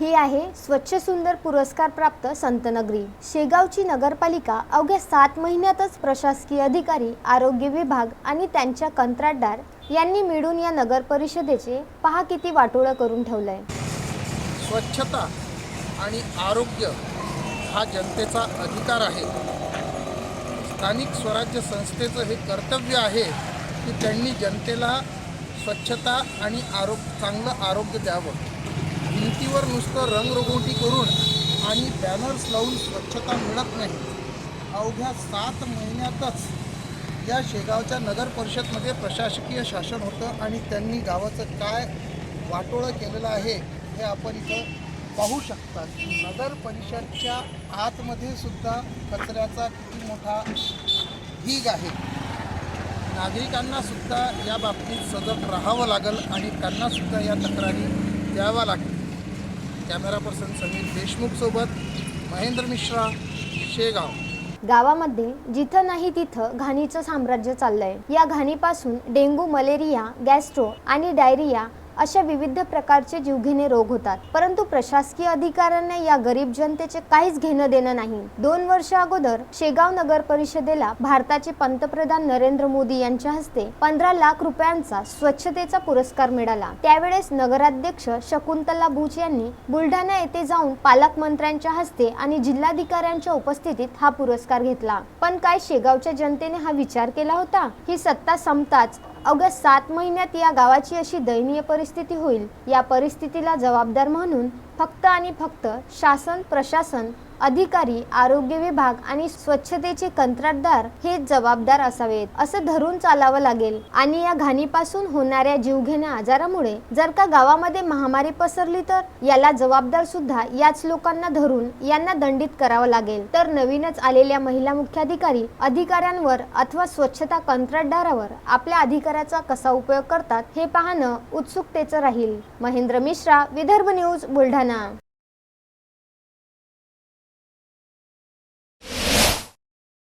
ही आहे स्वच्छ सुंदर पुरस्कार प्राप्त संतनगरी. शेगावची नगरपालिका अवघ्या सात महिन्यातच प्रशासकीय अधिकारी आरोग्य विभाग आणि त्यांच्या कंत्राटदार यांनी मिळून या नगर परिषदेचे पहा किती वाटोळं करून ठेवलंय. स्वच्छता आणि आरोग्य हा जनतेचा अधिकार आहे. स्थानिक स्वराज्य संस्थेचं हे कर्तव्य आहे की त्यांनी जनतेला स्वच्छता आणि आरोग्य चांगलं आरोग्य द्यावं. भिंतीवर नुसतं रंगरंगोटी करून आणि बॅनर्स लावून स्वच्छता मिळत नाही. अवघ्या सात महिन्यातच या शेगावच्या नगर परिषदमध्ये प्रशासकीय शासन होतं आणि त्यांनी गावाचं काय वाटोळं केलेलं आहे हे आपण इथं पाहू शकतात नगर परिषदच्या आतमध्ये सुद्धा कचऱ्याचा किती मोठा ढीग आहे. नागरिकांना सुद्धा या बाबतीत सजग राहावं लागेल आणि त्यांना सुद्धा या तक्रारी द्याव्या लागतील. कॅमेरा पर्सन समीर देशमुखसोबत महेंद्र मिश्रा शेगाव. गावामध्ये जिथं नाही तिथं घाणीचं साम्राज्य चाललंय. या घाणीपासून डेंगू मलेरिया गॅस्ट्रो आणि डायरिया अशा विविध प्रकारचे जीवघेणे रोग होतात. परंतु प्रशासकीय अधिकाऱ्यांना या गरीब जनतेचे काहीच घेणं देणं नाही. दोन वर्ष अगोदर शेगाव नगर परिषदेला भारताचे पंतप्रधान नरेंद्र मोदी यांच्या हस्ते पंधरा लाख रुपयांचा स्वच्छतेचा पुरस्कार मिळाला. त्यावेळेस नगराध्यक्ष शकुंतला भुज यांनी बुलढाणा येथे जाऊन पालकमंत्र्यांच्या हस्ते आणि जिल्हाधिकाऱ्यांच्या उपस्थितीत हा पुरस्कार घेतला. पण काय शेगावच्या जनतेने हा विचार केला होता? ही सत्ता संपताच अवघ्या सात महिन्यात या गावाची अशी दयनीय परिस्थिती होईल या परिस्थितीला जबाबदार म्हणून फक्त आणि फक्त शासन प्रशासन अधिकारी आरोग्य विभाग आणि स्वच्छतेचे कंत्राटदार हे जबाबदार असावेत असं धरून चालावं लागेल. आणि या घाणीपासून होणाऱ्या जीवघेण्या आजारामुळे जर का गावामध्ये महामारी पसरली तर याला जबाबदार सुद्धा याच लोकांना धरून यांना दंडित करावं लागेल. तर नवीनच आलेल्या महिला मुख्याधिकारी अधिकाऱ्यांवर अथवा स्वच्छता कंत्राटदारावर आपल्या अधिकाराचा कसा उपयोग करतात हे पाहणं उत्सुकतेचं राहील. महेंद्र मिश्रा विदर्भ न्यूज बुलढाणा. না